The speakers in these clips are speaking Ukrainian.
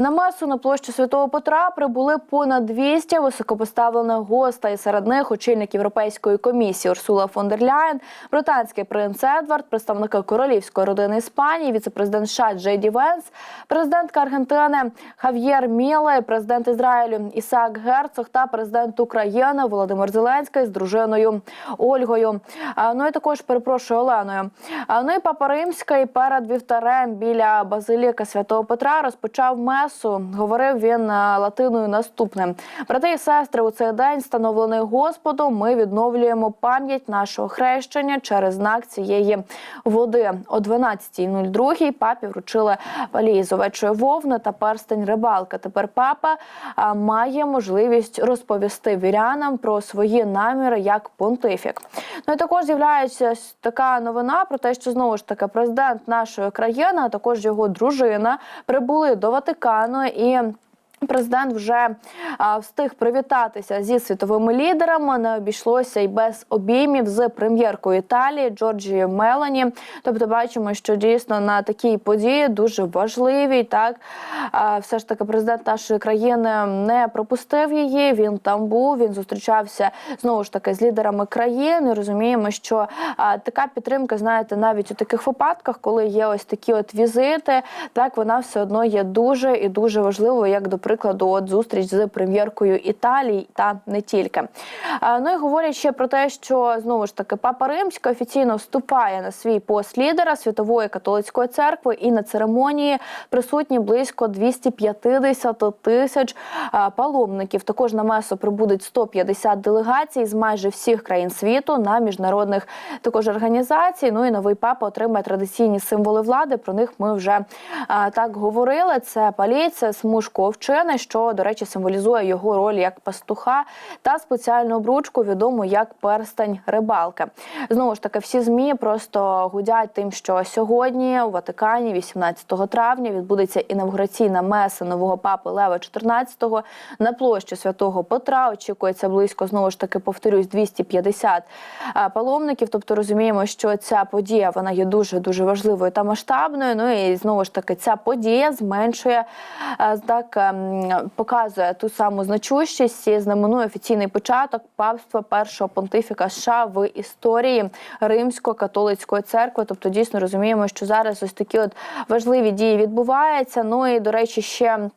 На месу на площу Святого Петра прибули понад 200 високопоставлених гостей. Серед них очільник Європейської комісії Урсула фон дер Ляєн, британський принц Едвард, представники королівської родини Іспанії, віцепрезидент США Джей Венс, президентка Аргентини Хав'єр Міле, президент Ізраїлю Ісаак Герцог та президент України Володимир Зеленський з дружиною Ольгою. Ну і також перепрошую Оленою. Ну і папа Римський перед вівтарем біля базиліки Святого Петра розпочав месу. Говорив він е, латиною наступним. Брати і сестри, у цей день, встановлений Господом, ми відновлюємо пам'ять нашого хрещення через знак цієї води. О 12.02 папі вручили палії з овечої вовни та перстень рибалка. Тепер папа має можливість розповісти вірянам про свої наміри як понтифік. Ну і також з'являється така новина про те, що знову ж таки президент нашої країни, а також його дружина прибули до Ватикану і. Президент вже встиг привітатися зі світовими лідерами. Не обійшлося й без обіймів з прем'єркою Італії Джорджією Мелані. Тобто, бачимо, що дійсно на такій події дуже важливій. Так все ж таки, президент нашої країни не пропустив її. Він там був. Він зустрічався знову ж таки з лідерами країн. І розуміємо, що така підтримка, знаєте, навіть у таких випадках, коли є ось такі от візити, так вона все одно є дуже і дуже важливою, як до прикладу, от зустріч з прем'єркою Італії та не тільки. Ну і говорять ще про те, що знову ж таки папа Римський офіційно вступає на свій пост лідера Святової католицької церкви, і на церемонії присутні близько 250 тисяч паломників. Також на месу прибудуть 150 делегацій з майже всіх країн світу на міжнародних також організацій. Ну і новий папа отримає традиційні символи влади. Про них ми вже так говорили. Це палій, це смужку овчини, що, до речі, символізує його роль як пастуха, та спеціальну обручку, відому як перстень рибалки. Знову ж таки, всі змі просто гудять тим, що сьогодні у Ватикані, 18 травня, відбудеться інавгураційна меса нового папи Лева XIV на площі Святого Петра. Очікується близько знову ж таки, повторюсь, 250 а, паломників. Тобто розуміємо, що ця подія вона є дуже дуже важливою та масштабною. Ну і знову ж таки, ця подія зменшує так ем, показує ту саму значущість і знаменує офіційний початок папства першого понтифіка США в історії римсько-католицької церкви. Тобто, дійсно розуміємо, що зараз ось такі от важливі дії відбуваються. Ну і до речі, ще.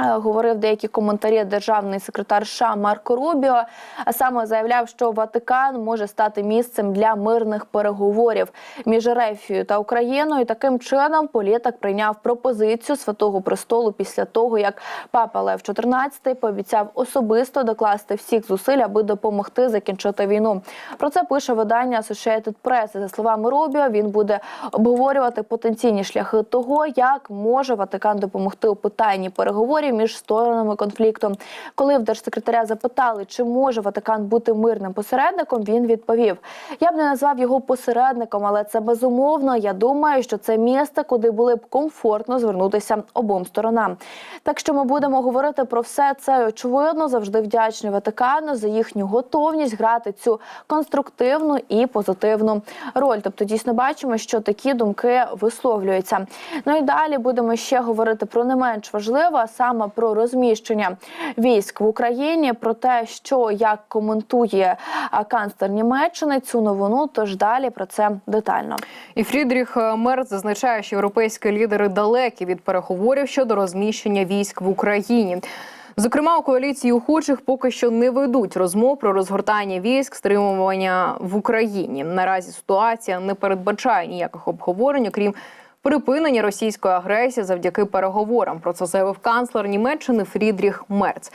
Е, Говорив деякі коментарі державний секретар США Марко Рубіо, а саме заявляв, що Ватикан може стати місцем для мирних переговорів між Ерефією та Україною. Таким чином політик прийняв пропозицію Святого престолу після того, як папа Лев XIV пообіцяв особисто докласти всіх зусиль, аби допомогти закінчити війну. Про це пише видання Associated Press. За словами Рубіо, він буде обговорювати потенційні шляхи того, як може Ватикан допомогти у питанні переговорів між сторонами конфлікту. Коли в держсекретаря запитали, чи може Ватикан бути мирним посередником, він відповів: Я б не назвав його посередником, але це безумовно. Я думаю, що це місце, куди були б комфортно звернутися обом сторонам. Так що ми будемо говорити про все це. Очевидно, завжди вдячні Ватикану за їхню готовність грати цю конструктивну і позитивну роль. Тобто, дійсно бачимо, що такі думки висловлюються. Ну і далі будемо ще говорити про не менш важливе, а саме про розміщення військ в Україні, про те, що як коментує канцлер Німеччини цю новину. Тож далі про це детально. І Фрідріх Мерц зазначає, що європейські лідери далекі від переговорів щодо розміщення військ в Україні. Зокрема, у коаліції охочих поки що не ведуть розмов про розгортання військ, стримування в Україні. Наразі ситуація не передбачає ніяких обговорень, окрім припинення російської агресії завдяки переговорам. Про це заявив канцлер Німеччини Фрідріх Мерц.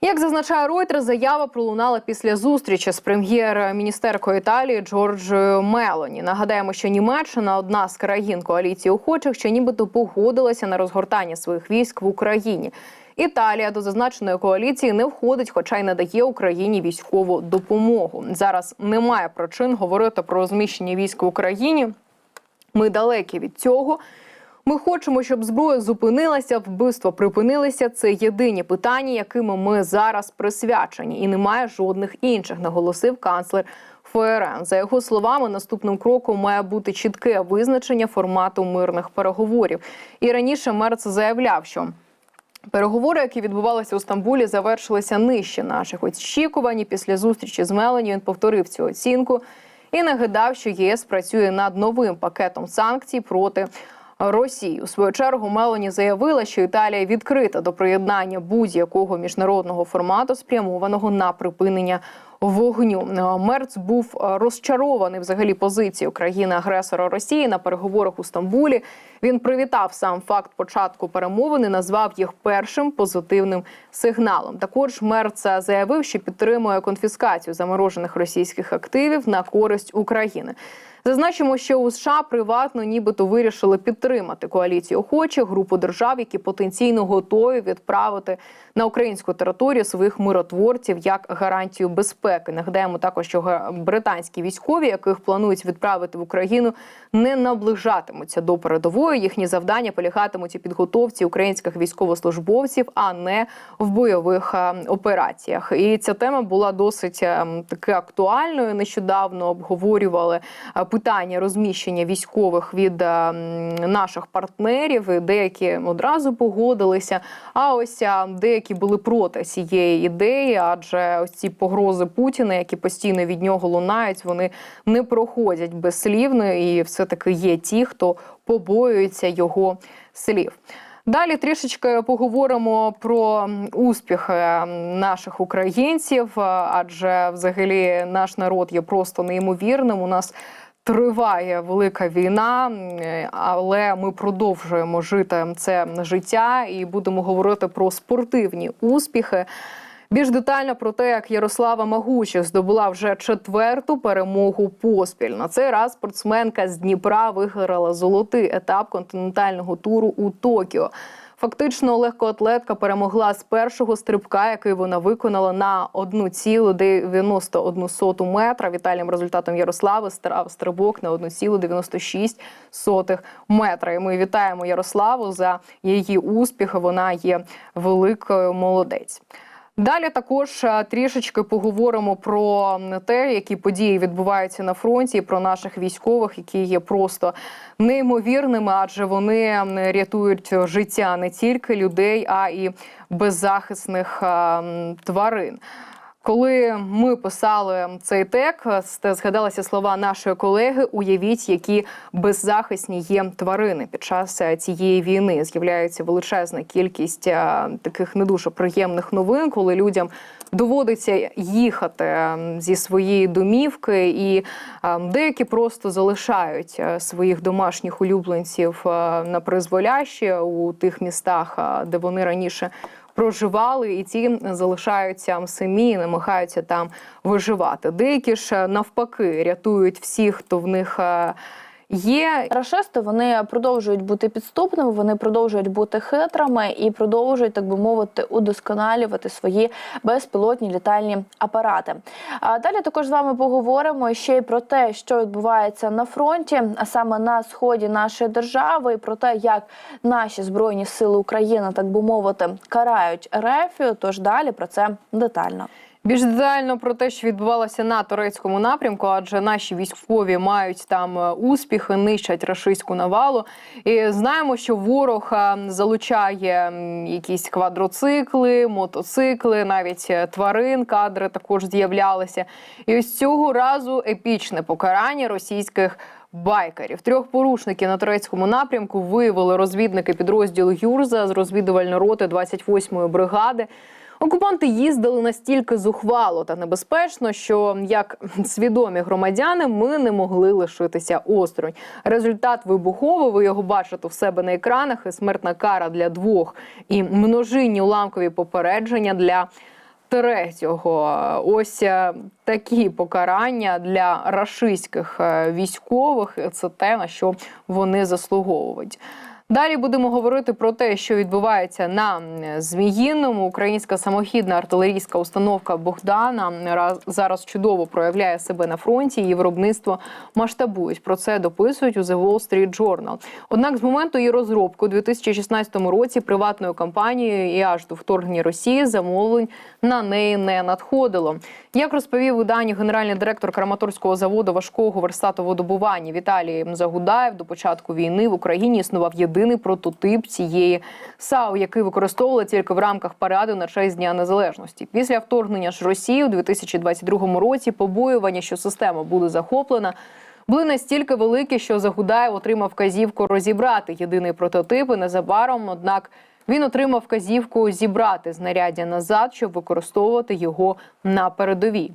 Як зазначає Reuters, заява пролунала після зустрічі з прем'єр-міністеркою Італії Джорджою Мелоні. Нагадаємо, що Німеччина одна з країн коаліції охочих, що нібито погодилася на розгортання своїх військ в Україні. Італія до зазначеної коаліції не входить, хоча й надає Україні військову допомогу. Зараз немає причин говорити про розміщення військ в Україні. Ми далекі від цього. Ми хочемо, щоб зброя зупинилася, вбивства припинилися. Це єдині питання, якими ми зараз присвячені, і немає жодних інших, наголосив канцлер ФРН. За його словами, наступним кроком має бути чітке визначення формату мирних переговорів. І раніше Мерц заявляв, що Переговори, які відбувалися у Стамбулі, завершилися нижче наших очікувань. Після зустрічі з Мелані він повторив цю оцінку і нагадав, що ЄС працює над новим пакетом санкцій проти Росії. У свою чергу Мелоні заявила, що Італія відкрита до приєднання будь-якого міжнародного формату, спрямованого на припинення вогню. Е, Мерц був е, розчарований взагалі позицією країни-агресора Росії на переговорах у Стамбулі. Він привітав сам факт початку перемовини, назвав їх першим позитивним сигналом. Також Мерц заявив, що підтримує конфіскацію заморожених російських активів на користь України. Зазначимо, що у США приватно нібито вирішили підтримати коаліцію охочих групу держав, які потенційно готові відправити на українську територію своїх миротворців як гарантію безпеки. Нагадаємо також, що британські військові, яких планують відправити в Україну, не наближатимуться до передової. Їхні завдання полягатимуть у підготовці українських військовослужбовців, а не в бойових е, операціях. І ця тема була досить е, таки актуальною. Нещодавно обговорювали е, питання розміщення військових від е, наших партнерів. Деякі одразу погодилися. А ось е, деякі були проти цієї ідеї, адже ось ці погрози Путіна, які постійно від нього лунають, вони не проходять безслівно, і все таки є ті, хто побоюється його слів. Далі трішечки поговоримо про успіхи наших українців, адже взагалі наш народ є просто неймовірним. У нас триває велика війна, але ми продовжуємо жити це життя і будемо говорити про спортивні успіхи. Більш детально про те, як Ярослава Магучих здобула вже четверту перемогу поспіль. На цей раз спортсменка з Дніпра виграла золотий етап континентального туру у Токіо. Фактично, легкоатлетка перемогла з першого стрибка, який вона виконала на 1,91 метра. Вітальним результатом Ярослави став стрибок на 1,96 метра. І ми вітаємо Ярославу за її успіх. Вона є великою молодець. Далі також е, трішечки поговоримо про те, які події відбуваються на фронті, про наших військових, які є просто неймовірними, адже вони рятують життя не тільки людей, а і беззахисних е, тварин. Коли ми писали цей текст, згадалися слова нашої колеги. Уявіть, які беззахисні є тварини під час е, цієї війни. З'являється величезна кількість е, таких не дуже приємних новин, коли людям доводиться їхати е, зі своєї домівки, і деякі просто залишають своїх домашніх улюбленців на призволяще у тих містах, де вони раніше проживали, і ті залишаються самі, і намагаються там виживати. Деякі ж е, навпаки рятують всіх, хто в них е, є. Рашисти вони продовжують бути підступними, вони продовжують бути хитрими і продовжують, так би мовити, удосконалювати свої безпілотні літальні апарати. А далі також з вами поговоримо ще й про те, що відбувається на фронті, а саме на сході нашої держави, і про те, як наші збройні сили України, так би мовити, карають Ерефію. Тож далі про це детально. Більш детально про те, що відбувалося на турецькому напрямку, адже наші військові мають там е, успіхи, нищать рашистську навалу. І знаємо, що ворог е, залучає якісь квадроцикли, мотоцикли, навіть е, тварин, кадри також з'являлися. І ось цього разу епічне покарання російських. Байкерів трьох порушників на турецькому напрямку виявили розвідники підрозділу Юрза з розвідувальної роти 28-ї бригади. Окупанти їздили настільки зухвало та небезпечно, що як свідомі громадяни ми не могли лишитися осторонь. Результат вибуховий, ви його бачите в себе на екранах. І смертна кара для двох і множинні уламкові попередження для третього. Ось е, такі покарання для рашистських е, військових. Це те, на що вони заслуговують. Далі будемо говорити про те, що відбувається на Зміїному. Українська самохідна артилерійська установка Богдана раз- зараз чудово проявляє себе на фронті. Її виробництво масштабують. Про це дописують у The Wall Street Journal. Однак, з моменту її розробки у 2016 році приватною компанією і аж до вторгнення Росії замовлень на неї не надходило. Як розповів виданню генеральний директор Краматорського заводу важкого верстатоводобування Віталій Загудаєв, до початку війни в Україні існував єдиний єдиний прототип цієї САУ, який використовували тільки в рамках параду на честь Дня Незалежності. Після вторгнення ж Росії у 2022 році побоювання, що система буде захоплена. Були настільки великі, що Загудаєв отримав вказівку розібрати єдиний прототип. І незабаром, однак, він отримав вказівку зібрати знаряддя назад, щоб використовувати його на передовій.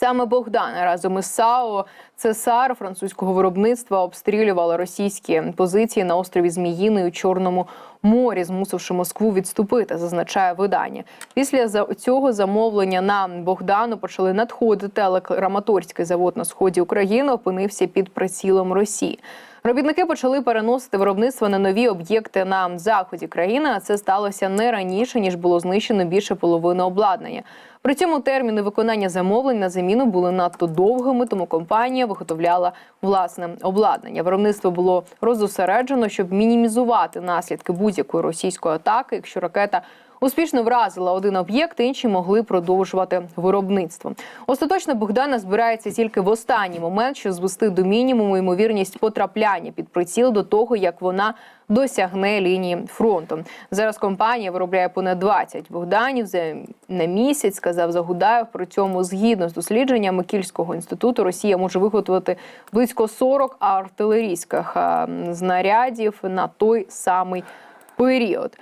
Саме Богдан разом із САО Цесар французького виробництва обстрілювали російські позиції на острові Зміїни у Чорному морі, змусивши Москву відступити, зазначає видання. Після цього замовлення на Богдану почали надходити, але Краматорський завод на сході України опинився під прицілом Росії. Робітники почали переносити виробництво на нові об'єкти на заході країни. А це сталося не раніше ніж було знищено більше половини обладнання. При цьому терміни виконання замовлень на заміну були надто довгими, тому компанія виготовляла власне обладнання. Виробництво було розосереджено, щоб мінімізувати наслідки будь-якої російської атаки, якщо ракета. Успішно вразила один об'єкт, інші могли продовжувати виробництво. Остаточно Богдана збирається тільки в останній момент, щоб звести до мінімуму ймовірність потрапляння під приціл до того, як вона досягне лінії фронту. Зараз компанія виробляє понад 20 Богданів за на місяць. Сказав Загудаєв. При цьому, згідно з дослідженнями Кільського інституту, Росія може виготовити близько 40 артилерійських знарядів на той самий період.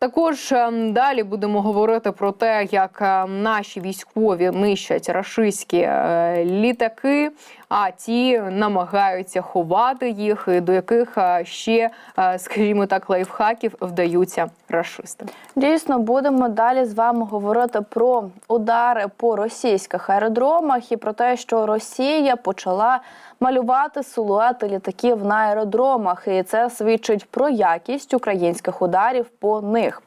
Також ем, далі будемо говорити про те, як ем, наші військові нищать рашистські е, літаки, а ті намагаються ховати їх, до яких ще, скажімо так, лайфхаків вдаються рашисти. Дійсно, будемо далі з вами говорити про удари по російських аеродромах і про те, що Росія почала малювати силуети літаків на аеродромах, і це свідчить про якість українських ударів по них.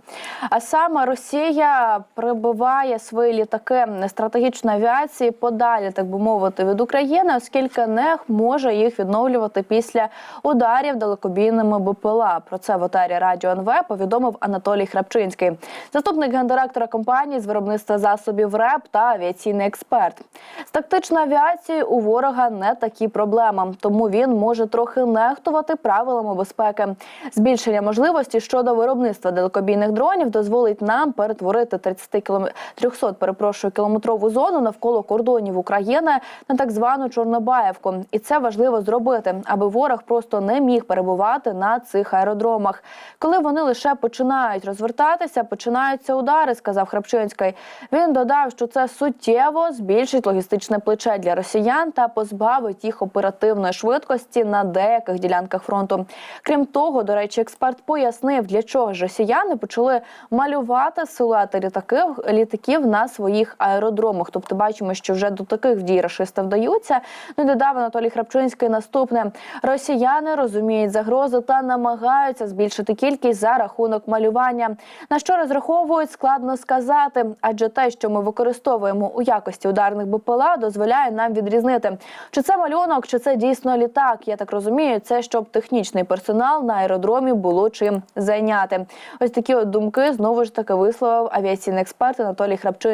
А саме Росія прибиває свої літаки стратегічної авіації подалі, так би мовити, від України, оскільки не може їх відновлювати після ударів далекобійними БПЛА. Про це в етері Радіо НВ повідомив Анатолій Храпчинський, заступник гендиректора компанії з виробництва засобів РЕП та авіаційний експерт. З тактичною авіацією у ворога не такі проблеми, тому він може трохи нехтувати правилами безпеки. Збільшення можливості щодо виробництва далекобійних дронів дозволить нам перетворити 30 км... 300, перепрошую, кілометрову зону навколо кордонів України на так звану Чорнобаївку. І це важливо зробити, аби ворог просто не міг перебувати на цих аеродромах. Коли вони лише починають розвертатися, починаються удари, сказав Храпчинський. Він додав, що це суттєво збільшить логістичне плече для росіян та позбавить їх оперативної швидкості на деяких ділянках фронту. Крім того, до речі, експерт пояснив, для чого ж росіяни почали малювати силуети літаків, літаків на своїх аеродромах. Тобто, бачимо, що вже до таких дій рашисти вдаються. Ну додав Анатолій Храпчинський наступне: росіяни розуміють загрози та намагаються збільшити кількість за рахунок малювання. На що розраховують, складно сказати, адже те, що ми використовуємо у якості ударних БПЛА, дозволяє нам відрізнити, чи це малюнок, чи це дійсно літак. Я так розумію, це щоб технічний персонал на аеродромі було чим зайняти. Ось такі от думки знову ж таки висловив авіаційний експерт Анатолій Храпчинський.